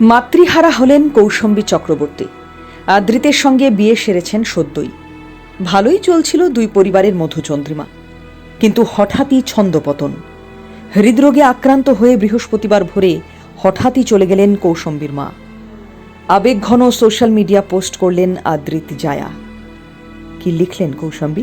মাতৃহারা হলেন কৌশম্বী চক্রবর্তী আদৃতের সঙ্গে বিয়ে সেরেছেন সদ্যই। ভালোই চলছিল দুই পরিবারের মধুচন্দ্রিমা। কিন্তু হঠাৎই ছন্দপতন। হৃদরোগে আক্রান্ত হয়ে বৃহস্পতিবার ভোরে হঠাৎই চলে গেলেন কৌশম্বীর মা। আবেগঘন সোশ্যাল মিডিয়া পোস্ট করলেন আদৃত জায়া। কি লিখলেন কৌশম্বী?